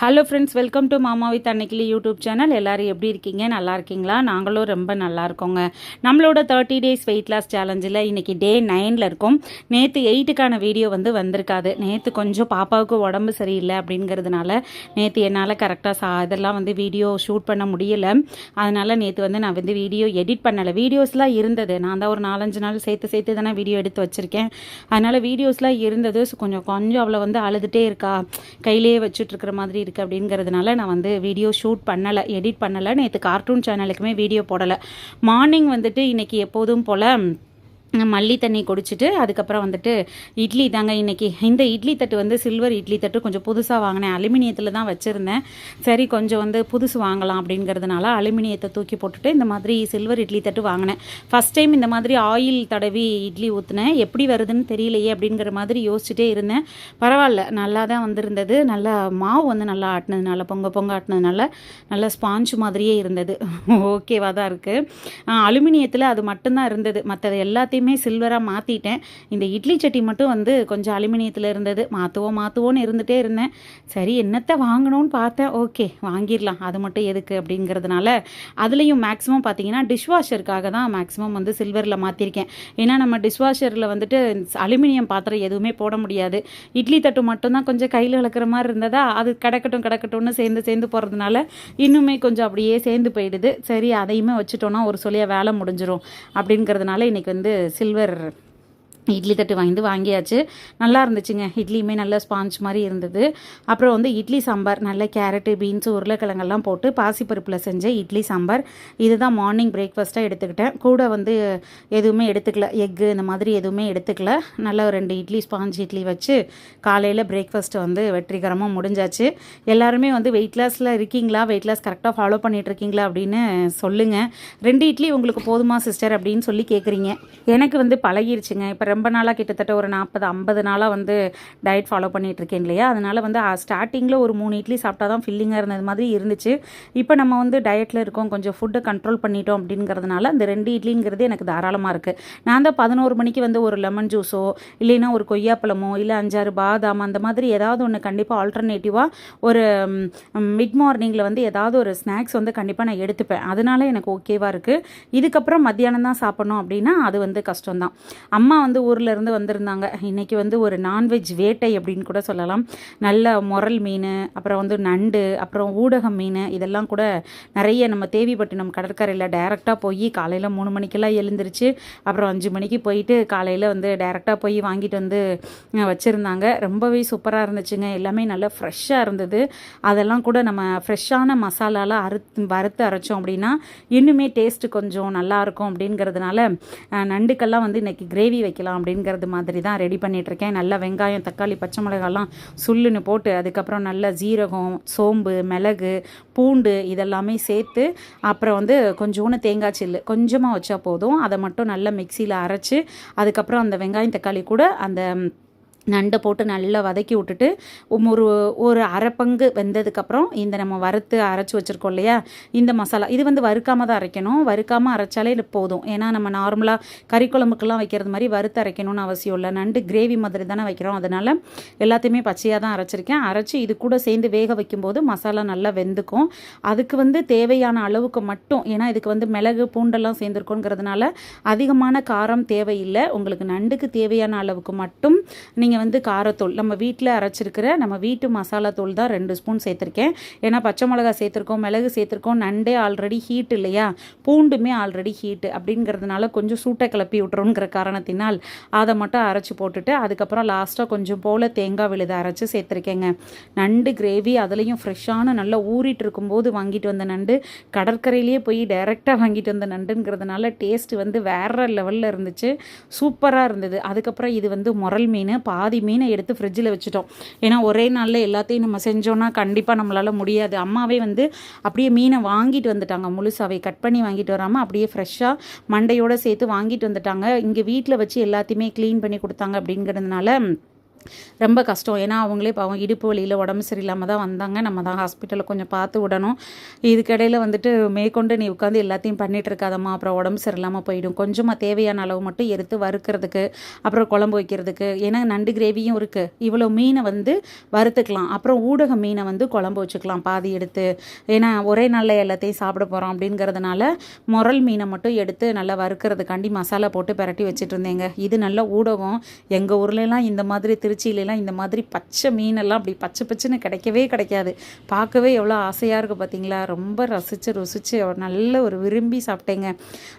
Hello friends welcome to மாமா with Annaikili யூடியூப் channel எல்லோரும் எப்படி இருக்கீங்க? நல்லா இருக்கீங்களா? நாங்களும் ரொம்ப நல்லா இருக்கோங்க. நம்மளோட தேர்ட்டி டேஸ் வெயிட் லாஸ் சேலஞ்சில் இன்னைக்கு டே நைனில் இருக்கும். நேற்று எயிட்டுக்கான வீடியோ வந்து வந்திருக்காது. நேற்று கொஞ்சம் பாப்பாவுக்கு உடம்பு சரியில்லை அப்படிங்கிறதுனால நேற்று என்னால் கரெக்டாக சா இதெல்லாம் வந்து வீடியோ ஷூட் பண்ண முடியலை. அதனால் நேற்று வந்து நான் வந்து வீடியோ எடிட் பண்ணலை. வீடியோஸ்லாம் இருந்தது. நான் தான் ஒரு நாலஞ்சு நாள் சேர்த்து சேர்த்து தானே வீடியோ எடுத்து வச்சுருக்கேன். அதனால் வீடியோஸ்லாம் இருந்தது. கொஞ்சம் கொஞ்சம் அவளை வந்து அழுதுகிட்டே இருக்கா. கையிலேயே வச்சுட்டு இருக்கிற மாதிரி இருக்குது அப்படிங்கிறதுனால நான் வந்து வீடியோ ஷூட் பண்ணலை எடிட் பண்ணலை. நேற்று கார்ட்டூன் சேனலுக்குமே வீடியோ போடலை. மார்னிங் வந்துட்டு இன்றைக்கி எப்போதும் போல் மல்லி தண்ணி குடிச்சிட்டு அதுக்கப்புறம் வந்துட்டு இட்லி தாங்க இன்றைக்கி இந்த இட்லி தட்டு வந்து சில்வர் இட்லி தட்டு கொஞ்சம் புதுசாக வாங்கினேன். அலுமினியத்தில் தான் வச்சுருந்தேன். சரி கொஞ்சம் வந்து புதுசு வாங்கலாம் அப்படிங்கிறதுனால அலுமினியத்தை தூக்கி போட்டுட்டு இந்த மாதிரி சில்வர் இட்லி தட்டு வாங்கினேன். ஃபஸ்ட் டைம் இந்த மாதிரி ஆயில் தடவி இட்லி ஊற்றினேன் எப்படி வருதுன்னு தெரியலையே அப்படிங்கிற மாதிரி யோசிச்சுட்டே இருந்தேன். பரவாயில்ல நல்லா தான் வந்திருந்தது. நல்லா மாவு வந்து நல்லா ஆட்டினதுனால பொங்க பொங்க ஆட்டினதுனால நல்லா ஸ்பாஞ்ச் மாதிரியே இருந்தது. ஓகேவாக தான் இருக்குது அலுமினியத்தில் அது மட்டும்தான் இருந்தது. மற்றது எல்லாத்தையும் சில்வராக மாற்றிட்டேன் இந்த இட்லி சட்டி மட்டும் வந்து கொஞ்சம் அலுமினியத்தில் இருந்தது. மாற்றுவோம் மாற்றுவோன்னு இருந்துகிட்டே இருந்தேன். சரி என்னத்தை வாங்கணும்னு பார்த்தேன். ஓகே வாங்கிடலாம். அது மட்டும் எதுக்கு அப்படிங்கிறதுனால அதுலேயும் மேக்ஸிமம் பார்த்தீங்கன்னா டிஷ்வாஷருக்காக தான் மேக்ஸிமம் வந்து சில்வரில் மாற்றிருக்கேன் ஏன்னா நம்ம டிஷ்வாஷரில் வந்துட்டு அலுமினியம் பாத்திரம் எதுவுமே போட முடியாது. இட்லி தட்டு மட்டும்தான் கொஞ்சம் கையில் இழக்கிற மாதிரி இருந்ததா? அது கிடக்கட்டும் கிடக்கட்டும்னு சேர்ந்து சேர்ந்து போகிறதுனால இன்னுமே கொஞ்சம் அப்படியே சேர்ந்து போயிடுது. சரி அதையுமே வச்சுட்டோன்னா ஒரு சொல்லியாக வேலை முடிஞ்சிடும் அப்படிங்கிறதுனால இன்றைக்கி வந்து சில்வர் இட்லி தட்டு வாங்கி வாங்கியாச்சு. நல்லா இருந்துச்சுங்க. இட்லியுமே நல்லா ஸ்பாஞ்ச் மாதிரி இருந்தது. அப்புறம் வந்து இட்லி சாம்பார் நல்ல கேரட்டு பீன்ஸு உருளைக்கிழங்கெல்லாம் போட்டு பாசிப்பருப்பில் செஞ்ச இட்லி சாம்பார். இதுதான் மார்னிங் பிரேக்ஃபாஸ்ட்டாக எடுத்துக்கிட்டேன். கூட வந்து எதுவுமே எடுத்துக்கல. எக்கு இந்த மாதிரி எதுவுமே எடுத்துக்கல. நல்ல ரெண்டு இட்லி ஸ்பாஞ்ச் இட்லி வச்சு காலையில் பிரேக்ஃபாஸ்ட் வந்து வெற்றிகரமாக முடிஞ்சாச்சு. எல்லாருமே வந்து வெயிட் லாஸில் இருக்கீங்களா? வெயிட் லாஸ் கரெக்டாக ஃபாலோ பண்ணிகிட்ருக்கீங்களா அப்படின்னு சொல்லுங்கள் ரெண்டு இட்லி உங்களுக்கு போதுமா சிஸ்டர் அப்படின்னு சொல்லி கேட்குறீங்க எனக்கு வந்து பழகிருச்சுங்க. இப்போ ரொம்ப நாளாக கிட்டத்தட்ட ஒரு நாற்பது ஐம்பது நாளாக வந்து டயட் ஃபாலோ பண்ணிகிட்ருக்கேன் இல்லையா? அதனால் வந்து ஸ்டார்டிங்கில் ஒரு மூணு இட்லி சாப்பிட்டா தான் ஃபில்லிங்காக இருந்தது மாதிரி இருந்துச்சு. இப்போ நம்ம வந்து டயட்டில் இருக்கோம் கொஞ்சம் ஃபுட்டை கண்ட்ரோல் பண்ணிட்டோம் அப்படிங்கிறதுனால அந்த ரெண்டு இட்லிங்கிறது எனக்கு தாராளமாக இருக்குது நான் தான் பதினோரு மணிக்கு வந்து ஒரு லெமன் ஜூஸோ இல்லைன்னா ஒரு கொய்யாப்பழமோ இல்லை அஞ்சாறு பாதாம் அந்த மாதிரி ஏதாவது ஒன்று கண்டிப்பாக ஆல்டர்னேட்டிவாக ஒரு மிட் மார்னிங்கில் வந்து ஏதாவது ஒரு ஸ்நாக்ஸ் வந்து கண்டிப்பாக நான் எடுத்துப்பேன். அதனால எனக்கு ஓகேவாக இருக்குது இதுக்கப்புறம் மத்தியானம் தான் சாப்பிட்ணும் அப்படின்னா அது வந்து கஷ்டம்தான். அம்மா வந்து ஊரில் இருந்து வந்திருந்தாங்க. இன்றைக்கி வந்து ஒரு நான்வெஜ் வேட்டை அப்படின்னு கூட சொல்லலாம். நல்ல முரல் மீன் அப்புறம் வந்து நண்டு அப்புறம் ஊடகம் மீன் இதெல்லாம் கூட நிறைய நம்ம தேவிப்பட்டினம் கடற்கரையில் டைரெக்டாக போய் காலையில் மூணு மணிக்கெல்லாம் எழுந்திரிச்சு அப்புறம் அஞ்சு மணிக்கு போயிட்டு காலையில் வந்து டைரெக்டாக போய் வாங்கிட்டு வந்து வச்சுருந்தாங்க. ரொம்பவே சூப்பராக இருந்துச்சுங்க. எல்லாமே நல்லா ஃப்ரெஷ்ஷாக இருந்தது. அதெல்லாம் கூட நம்ம ஃப்ரெஷ்ஷான மசாலாலாம் அறுத்து வறுத்து அரைச்சோம் அப்படின்னா இன்னுமே டேஸ்ட்டு கொஞ்சம் நல்லாயிருக்கும் அப்படிங்கிறதுனால நண்டுக்கெல்லாம் வந்து இன்றைக்கி கிரேவி வைக்கலாம் அப்படிங்கிறது மாதிரி தான் ரெடி பண்ணிகிட்ருக்கேன் நல்லா வெங்காயம் தக்காளி பச்சை மிளகாலாம் சுல்லுன்னு போட்டு அதுக்கப்புறம் நல்ல ஜீரகம் சோம்பு மிளகு பூண்டு இதெல்லாமே சேர்த்து அப்புறம் வந்து கொஞ்சோன்னு தேங்காய் சில்லு கொஞ்சமாக வச்சா போதும். அதை மட்டும் நல்லா மிக்சியில் அரைச்சி அதுக்கப்புறம் அந்த வெங்காயம் தக்காளி கூட அந்த நண்டை போட்டு நல்லா வதக்கி விட்டுட்டு ஒரு ஒரு அரை பங்கு வெந்ததுக்கப்புறம் இந்த நம்ம வறுத்து அரைச்சி வச்சுருக்கோம் இல்லையா இந்த மசாலா இது வந்து வறுக்காமல் தான் அரைக்கணும். வறுக்காமல் அரைச்சாலே இது போதும். ஏன்னா நம்ம நார்மலாக கறி குழம்புக்கெல்லாம் வைக்கிறது மாதிரி வறுத்து அரைக்கணும்னு அவசியம் இல்லை. நண்டு கிரேவி மாதிரி தானே வைக்கிறோம். அதனால் எல்லாத்தையுமே பச்சையாக தான் அரைச்சிருக்கேன். அரைச்சி இது கூட சேர்ந்து வேக வைக்கும்போது மசாலா நல்லா வெந்துக்கும். அதுக்கு வந்து தேவையான அளவுக்கு மட்டும் ஏன்னா இதுக்கு வந்து மிளகு பூண்டெல்லாம் சேர்ந்துருக்கோங்கிறதுனால அதிகமான காரம் தேவையில்லை. உங்களுக்கு நண்டுக்கு தேவையான அளவுக்கு மட்டும் நீங்கள் வந்து காரத்தூள் நம்ம வீட்டில் அரைச்சிருக்கிற நம்ம வீட்டு மசாலா தூள் தான் ரெண்டு ஸ்பூன் சேர்த்துருக்கேன். ஏன்னா பச்சை மிளகா சேர்த்துருக்கோம் மிளகு சேர்த்துருக்கோம் நண்டே ஆல்ரெடி ஹீட் இல்லையா? பூண்டுமே ஆல்ரெடி ஹீட்டு அப்படிங்கிறதுனால கொஞ்சம் சூட்டை கிளப்பி விட்டுருங்கிற காரணத்தினால் அதை மட்டும் அரைச்சி போட்டுட்டு அதுக்கப்புறம் லாஸ்ட்டாக கொஞ்சம் போல் தேங்காய் விழுதை அரைச்சி சேர்த்துருக்கேங்க. நண்டு கிரேவி அதுலேயும் ஃப்ரெஷ்ஷான நல்லா ஊறிட்டு இருக்கும்போது வாங்கிட்டு வந்த நண்டு கடற்கரையிலேயே போய் டைரெக்டாக வாங்கிட்டு வந்த நண்டுங்கிறதுனால டேஸ்ட் வந்து வேற லெவலில் இருந்துச்சு. சூப்பராக இருந்தது. அதுக்கப்புறம் இது வந்து முரல் மீன் பா பாதி மீனை எடுத்து ஃப்ரிட்ஜில் வச்சுட்டோம். ஏன்னா ஒரே நாளில் எல்லாத்தையும் நம்ம செஞ்சோன்னா கண்டிப்பாக நம்மளால் முடியாது. அம்மாவே வந்து அப்படியே மீனை வாங்கிட்டு வந்துட்டாங்க. முழுசாவே கட் பண்ணி வாங்கிட்டு வராமல் அப்படியே ஃப்ரெஷ்ஷாக மண்டையோடு சேர்த்து வாங்கிட்டு வந்துட்டாங்க. இங்கே வீட்டில் வச்சு எல்லாத்தையுமே க்ளீன் பண்ணி கொடுத்தாங்க அப்படிங்கிறதுனால ரொம்ப கஷ்டம். ஏன்னா அவங்களே பாவம் இடுப்பு வழியில் உடம்பு சரியில்லாமல் தான் வந்தாங்க. நம்ம தான் ஹாஸ்பிட்டலில் கொஞ்சம் பார்த்து விடணும். இதுக்கிடையில் வந்துட்டு மேற்கொண்டு நீ உட்காந்து எல்லாத்தையும் பண்ணிட்டு இருக்காதம்மா. அப்புறம் உடம்பு சரியில்லாமல் போயிடும். கொஞ்சமாக தேவையான அளவு மட்டும் எடுத்து வறுக்கிறதுக்கு அப்புறம் குழம்பு வைக்கிறதுக்கு. ஏன்னா நண்டு கிரேவியும் இருக்குது இவ்வளோ மீனை வந்து வறுத்துக்கலாம். அப்புறம் ஊடக மீனை வந்து குழம்பு வச்சுக்கலாம் பாதி எடுத்து. ஏன்னா ஒரே நாளில் எல்லாத்தையும் சாப்பிட போகிறோம் அப்படிங்கிறதுனால முரல் மீனை மட்டும் எடுத்து நல்லா வறுக்கிறதுக்காண்டி மசாலா போட்டு பிரட்டி வச்சுட்டு இருந்தேங்க. இது நல்ல ஊடகம். எங்கள் ஊர்லலாம் இந்த மாதிரி திருச்சியிலலாம் இந்த மாதிரி பச்சை மீனெல்லாம் அப்படி பச்சை பச்சைன்னு கிடைக்கவே கிடைக்காது. பார்க்கவே எவ்வளோ ஆசையாக இருக்குது பார்த்தீங்களா? ரொம்ப ரசித்து ருசித்து நல்ல ஒரு விரும்பி சாப்பிட்டேங்க.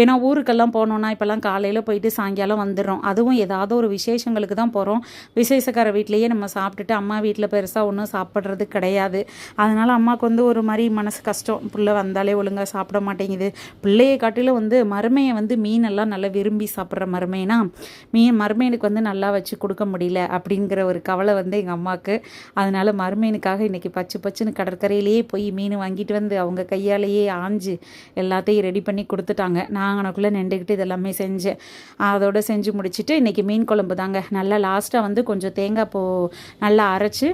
ஏன்னா ஊருக்கெல்லாம் போனோன்னா இப்போல்லாம் காலையில் போயிட்டு சாயங்காலம் வந்துடுறோம். அதுவும் ஏதாவது ஒரு விசேஷங்களுக்கு தான் போகிறோம் விசேஷக்கார வீட்லேயே நம்ம சாப்பிட்டுட்டு அம்மா வீட்டில் பெருசாக ஒன்றும் சாப்பிட்றது கிடையாது. அதனால் அம்மாவுக்கு வந்து ஒரு மாதிரி மனசு கஷ்டம். பிள்ளை வந்தாலே ஒழுங்காக சாப்பிட மாட்டேங்குது. பிள்ளையை காட்டிலும் வந்து மருமையை வந்து மீனெல்லாம் நல்லா விரும்பி சாப்பிட்ற மருமைனா மீன் மருமையனுக்கு வந்து நல்லா வச்சு கொடுக்க முடியல. அப்படிங்கிற ஒரு கவலை வந்து எங்கள் அம்மாவுக்கு அதனால் மருமையனுக்காக இன்றைக்கி பச்சு பச்சுன்னு கடற்கரையிலேயே போய் மீன் வாங்கிட்டு வந்து அவங்க கையாலேயே ஆஞ்சு எல்லாத்தையும் ரெடி பண்ணி கொடுத்துட்டாங்க. நான் எனக்குள்ளே நின்றுக்கிட்டு இதெல்லாமே செஞ்சேன். அதோட செஞ்சு முடிச்சுட்டு இன்றைக்கி மீன் குழம்பு தாங்க நல்லா லாஸ்ட்டாக வந்து கொஞ்சம் தேங்காய் பூ நல்லா அரைச்சி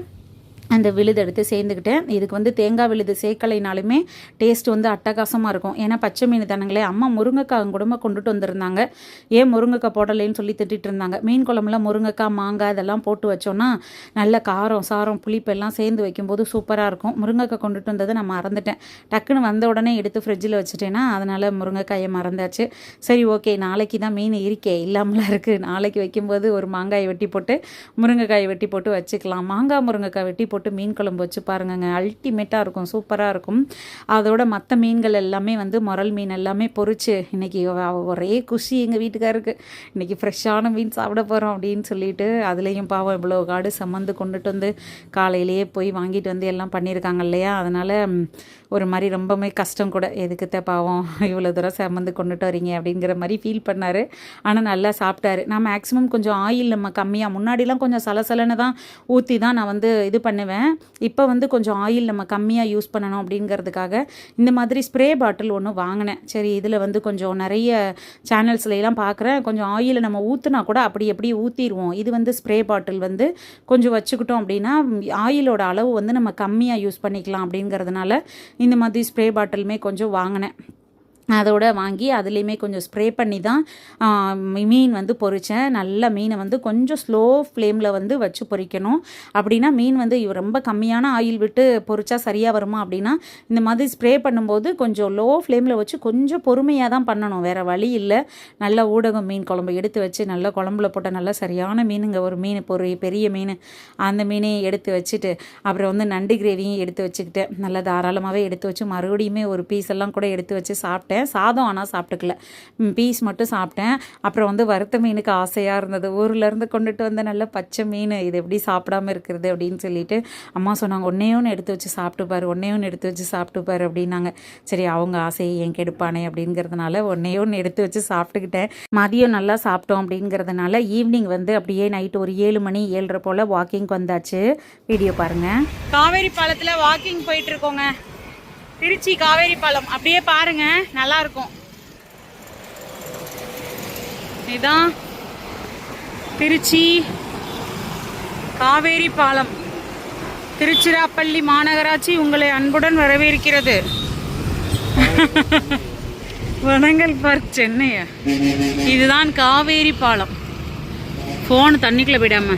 அந்த விழுது எடுத்து சேர்ந்துக்கிட்டேன். இதுக்கு வந்து தேங்காய் விழுது சேர்க்கலைனாலுமே டேஸ்ட் வந்து அட்டகாசமாக இருக்கும். ஏன்னா பச்சை மீன் தானுங்களே அம்மா முருங்கைக்காய் குடும்பம் கொண்டுட்டு வந்திருந்தாங்க. ஏன் முருங்கைக்காய் போடலைன்னு சொல்லி திட்டிகிட்டு இருந்தாங்க. மீன் குழம்புல முருங்கைக்காய் மாங்காய் இதெல்லாம் போட்டு வச்சோன்னா நல்ல காரம் சாரம் புளிப்பு எல்லாம் சேர்ந்து வைக்கும்போது சூப்பராக இருக்கும். முருங்கைக்காய் கொண்டுட்டு வந்ததை நான் மறந்துட்டேன். டக்குன்னு வந்த உடனே எடுத்து ஃப்ரிட்ஜில் வச்சுட்டேன்னா அதனால் முருங்கைக்காயை மறந்தாச்சு. சரி ஓகே நாளைக்கு தான் மீன் இருக்கே இல்லாமலாம் இருக்குது நாளைக்கு வைக்கும்போது ஒரு மாங்காயை வெட்டி போட்டு முருங்கைக்காயை வெட்டி போட்டு வச்சுக்கலாம். மாங்காய் முருங்கைக்காய் வெட்டி போட்டு மீன் குழம்பு வச்சு பாருங்கங்க. அல்டிமேட்டாக இருக்கும். சூப்பராக இருக்கும். அதோட மற்ற மீன்கள் எல்லாமே வந்து முரல் மீன் எல்லாமே பொரிச்சு இன்றைக்கி ஒரே குஷி எங்கள் வீட்டுக்காருக்கு. இன்றைக்கி ஃப்ரெஷ்ஷான மீன் சாப்பிட போகிறோம் அப்படின்னு சொல்லிட்டு அதுலேயும் பாவம் இவ்வளோ காடு சம்மந்து கொண்டுட்டு வந்து காலையிலேயே போய் வாங்கிட்டு வந்து எல்லாம் பண்ணியிருக்காங்க இல்லையா? அதனால் ஒரு மாதிரி ரொம்பவுமே கஷ்டம் கூட. எதுக்குத்த பாவம்? இவ்வளோ தூரம் சம்மந்து கொண்டுட்டு வரீங்க? அப்படிங்கிற மாதிரி ஃபீல் பண்ணார். ஆனால் நல்லா சாப்பிட்டாரு. நான் மேக்ஸிமம் கொஞ்சம் ஆயில் நம்ம கம்மியாக முன்னாடிலாம் கொஞ்சம் சலசலன்னு தான் ஊற்றி தான் நான் வந்து இது பண்ணுவேன். இப்போ வந்து கொஞ்சம் ஆயில் நம்ம கம்மியாக யூஸ் பண்ணணும் அப்படிங்கிறதுக்காக இந்த மாதிரி ஸ்ப்ரே பாட்டில் ஒன்று வாங்கினேன். சரி இதில் வந்து கொஞ்சம் நிறைய சேனல்ஸ்லாம் பார்க்குறேன் கொஞ்சம் ஆயிலை நம்ம ஊற்றுனா கூட அப்படி எப்படி ஊற்றிடுவோம் இது வந்து ஸ்ப்ரே பாட்டில் வந்து கொஞ்சம் வச்சுக்கிட்டோம் அப்படின்னா ஆயிலோட அளவு வந்து நம்ம கம்மியாக யூஸ் பண்ணிக்கலாம் அப்படிங்கிறதுனால இந்த மாதிரி ஸ்ப்ரே பாட்டிலுமே கொஞ்சம் வாங்கினேன். அதோட வாங்கி அதுலேயுமே கொஞ்சம் ஸ்ப்ரே பண்ணி தான் மீன் வந்து பொறித்தேன் நல்ல மீனை வந்து கொஞ்சம் ஸ்லோ ஃப்ளேமில் வந்து வச்சு பொறிக்கணும். அப்படின்னா மீன் வந்து ரொம்ப கம்மியான ஆயில் விட்டு பொறிச்சா சரியாக வருமா அப்படின்னா இந்த மாதிரி ஸ்ப்ரே பண்ணும்போது கொஞ்சம் லோ ஃப்ளேமில் வச்சு கொஞ்சம் பொறுமையாக தான் பண்ணணும். வேறு வழி இல்லை. நல்ல ஊடகம் மீன் குழம்பு எடுத்து வச்சு நல்ல குழம்புல போட்ட நல்ல சரியான மீனுங்க. ஒரு மீன் பொரி பெரிய மீன் அந்த மீனையும் எடுத்து வச்சுட்டு அப்புறம் வந்து நண்டு கிரேவியும் எடுத்து வச்சுக்கிட்டு நல்லா தாராளமாகவே எடுத்து வச்சு மறுபடியுமே ஒரு பீஸ் எல்லாம் கூட எடுத்து வச்சு சாப்பிட்டேன். சாதம் ஆனால் சாப்பிட்டுக்கல. பீஸ் மட்டும் சாப்பிட்டேன். அப்புறம் வந்து வறுத்த மீனுக்கு ஆசையாக இருந்தது. ஊர்லேருந்து கொண்டுட்டு வந்த நல்ல பச்சை மீன் இது எப்படி சாப்பிடாம இருக்கிறது அப்படின்னு சொல்லிட்டு அம்மா சொன்னாங்க ஒன்றே ஒன்று எடுத்து வச்சு சாப்பிட்டு பாரு ஒன்றே ஒன்று எடுத்து வச்சு சாப்பிட்டு பாரு அப்படின்னாங்க. சரி அவங்க ஆசையை ஏன் கெடுப்பானே அப்படிங்கிறதுனால ஒன்றே ஒன்று எடுத்து வச்சு சாப்பிட்டுக்கிட்டேன். மதியம் நல்லா சாப்பிட்டோம் அப்படிங்கிறதுனால ஈவினிங் வந்து அப்படியே நைட்டு ஒரு ஏழு மணி ஏழரை போல் வாக்கிங் வந்தாச்சு. வீடியோ பாருங்கள் காவேரி பாலத்தில் வாக்கிங் போயிட்டு இருக்கோங்க. திருச்சி காவேரி பாலம் அப்படியே பாருங்க நல்லா இருக்கும் இதான் திருச்சி காவேரி பாலம் திருச்சிராப்பள்ளி மாநகராட்சி உங்களை அன்புடன் வரவேற்கிறது. வனங்கள் பார்க் சென்னைய? இதுதான் காவேரி பாலம் ஃபோன் தண்ணிக்குள்ள விடாம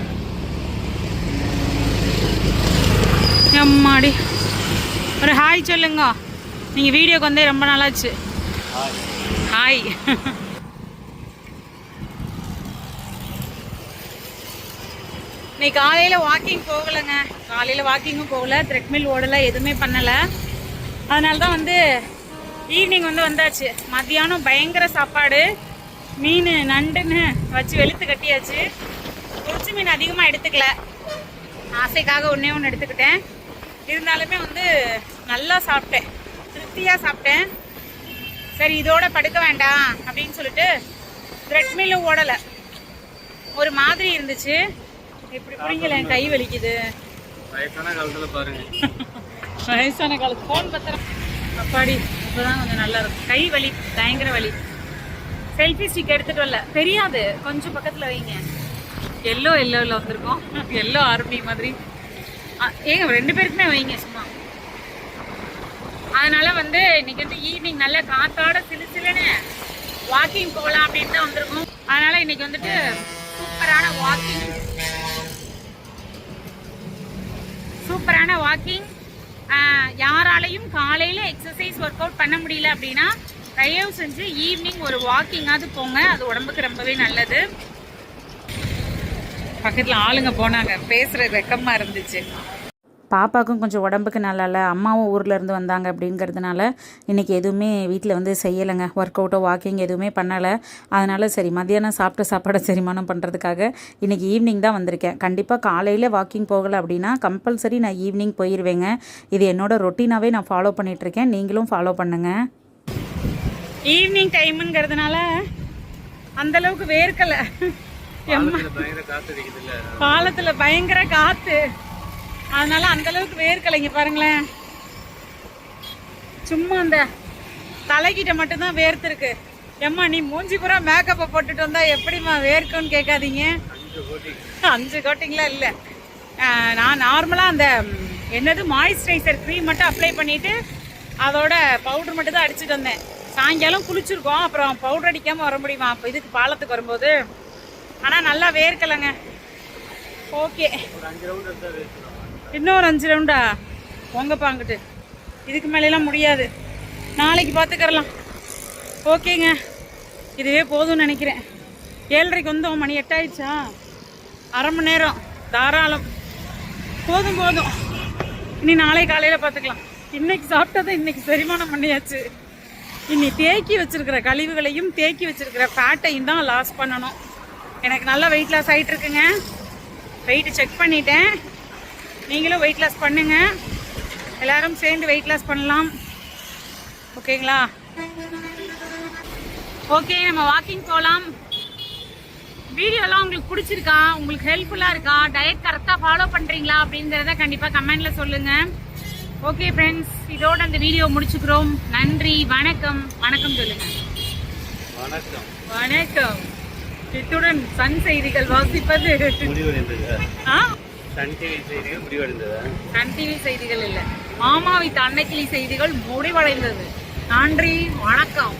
எம்மாடி. ஒரு ஹாய் சொல்லுங்க. நீங்கள் வீடியோக்கு வந்தே ரொம்ப நாளாச்சு. ஹாய். இன்னைக்கு காலையில் வாக்கிங் போகலைங்க. காலையில் வாக்கிங்கும் போகல. த்ரெட்மில் ஓடலை எதுவுமே பண்ணலை. அதனால தான் வந்து ஈவினிங் வந்து வந்தாச்சு. மத்தியானம் பயங்கர சாப்பாடு. மீன் நண்டுன்னு வச்சு வெளுத்து கட்டியாச்சு. பொறிச்சு மீன் அதிகமாக எடுத்துக்கல. ஆசைக்காக ஒன்றே ஒன்று எடுத்துக்கிட்டேன். இருந்தாலுமே வந்து நல்லா சாப்பிட்டேன். திருப்தியாக சாப்பிட்டேன். சரி இதோட படுக்க வேண்டாம் அப்படின்னு சொல்லிட்டு த்ரெட்மில்லும் ஓடலை. ஒரு மாதிரி இருந்துச்சு. இப்படி பிடிங்கல கை வலிக்குது. வயசான காலத்துல பாருங்க. வயசான காலத்து ஃபோன் பத்திரம். அப்பாடி இப்போதான் கொஞ்சம் நல்லா இருக்கும் கை வலி பயங்கர வலி. செல்ஃபி ஸ்டிக் எடுத்துட்டு வரல. தெரியாது. கொஞ்சம் பக்கத்தில் வைங்க. எல்லோ எல்லோவில் வந்திருக்கோம். எல்லோ ஆர்மி மாதிரி. ஏங்க ரெண்டு பேருக்குமே வைங்க சும்மா. அதனால வந்து இன்னைக்கு வந்து ஈவினிங் நல்ல காத்தோட சிலு சிலுன்னு வாக்கிங் போகலாம் அப்படின்னு தான் வந்திருக்கோம். அதனால இன்னைக்கு வந்துட்டு சூப்பரான வாக்கிங் சூப்பரான வாக்கிங் யாராலையும் காலையில் எக்ஸசைஸ் ஒர்க் அவுட் பண்ண முடியல அப்படின்னா தயவு செஞ்சு ஈவினிங் ஒரு வாக்கிங்காவது போங்க. அது உடம்புக்கு ரொம்பவே நல்லது. பக்கத்தில் ஆளுங்க போனாங்க. பேசுறது வெக்கமா இருந்துச்சு. பாப்பாவுக்கும் கொஞ்சம் உடம்புக்கு நல்லா இல்லை அம்மாவும் ஊரில் இருந்து வந்தாங்க அப்படிங்கிறதுனால இன்றைக்கி எதுவுமே வீட்டில் வந்து செய்யலைங்க. ஒர்க் அவுட்டோ வாக்கிங் எதுவுமே பண்ணலை. அதனால் சரி மத்தியானம் சாப்பிட்ட சாப்பாடை செரிமானம் பண்ணுறதுக்காக இன்றைக்கி ஈவினிங் தான் வந்திருக்கேன். கண்டிப்பாக காலையில் வாக்கிங் போகலை அப்படின்னா கம்பல்சரி நான் ஈவினிங் போயிடுவேங்க இது என்னோட ரொட்டீனாகவே நான் ஃபாலோ பண்ணிகிட்ருக்கேன் நீங்களும் ஃபாலோ பண்ணுங்கள் ஈவினிங் டைமுங்கிறதுனால அந்தளவுக்கு வேர்க்கலை. பாலத்துல பயங்கர காத்து அதனால அந்த அளவுக்கு வேர்க்கலைங்க பாருங்களேன். சும்மா அந்த தலைக்கிட்ட மட்டும்தான் வேர்த்திருக்கு. எம்மா நீ மூஞ்சி பூரா மேக்கப்பை போட்டுட்டு வந்தா எப்படிம்மா வேர்க்கும்னு கேட்காதீங்க. அஞ்சு கோடி அஞ்சு கோட்டிங்லாம் இல்லை. நான் நார்மலாக அந்த என்னது மாய்ஸ்சரைசர் க்ரீம் மட்டும் அப்ளை பண்ணிவிட்டு அதோட பவுடர் மட்டும் தான் அடிச்சுட்டு வந்தேன். சாயங்காலம் குளிச்சிருக்கோம். அப்புறம் பவுடர் அடிக்காமல் வர முடியுமா? அப்போ இதுக்கு பாலத்துக்கு வரும்போது ஆனால் நல்லா வேர்க்கலைங்க. ஓகே ஒரு அஞ்சு இன்னொரு அஞ்சு ரவுண்டா போங்கப்பா அங்கிட்டு. இதுக்கு மேலெல்லாம் முடியாது. நாளைக்கு பார்த்துக்கறலாம் ஓகேங்க இதுவே போதும்னு நினைக்கிறேன். ஏழரைக்கு வந்தோம் மணி எட்டாயிடுச்சா? அரை மணி நேரம். தாராளம். போதும் போதும். இனி நாளை காலையில் பார்த்துக்கலாம் இன்னைக்கு சாப்பிட்டதை இன்னைக்கு செரிமானம் பண்ணியாச்சு. இனி தேக்கி வச்சிருக்கிற கழிவுகளையும் தேக்கி வச்சிருக்கிற ஃபேட்டையும் தான் லாஸ் பண்ணணும். எனக்கு நல்லா வெயிட் லாஸ் ஆகிட்டு இருக்குங்க வெயிட் செக் பண்ணிட்டேன். நீங்களும் வெயிட் லாஸ் பண்ணுங்க. எல்லாரும் சேர்ந்து வெயிட் லாஸ் பண்ணலாம். ஓகேங்களா ஓகே நம்ம வாக்கிங் போகலாம் வீடியோலாம் உங்களுக்கு பிடிச்சிருக்கா? உங்களுக்கு ஹெல்ப்ஃபுல்லாக இருக்கா? டயட் கரெக்டாக ஃபாலோ பண்ணுறீங்களா அப்படிங்கிறத கண்டிப்பாக கமெண்டில் சொல்லுங்கள் ஓகே ஃப்ரெண்ட்ஸ் இதோட அந்த வீடியோ முடிச்சுக்கிறோம். நன்றி வணக்கம். வணக்கம் சொல்லுங்கள் வணக்கம். வணக்கம். இத்துடன் சன் செய்திகள் வாசிப்பது. சன் டிவி செய்திகள் இல்லை. மாமாவித்த அன்னைக்கிளி செய்திகள் முடிவடைந்தது. நன்றி வணக்கம்.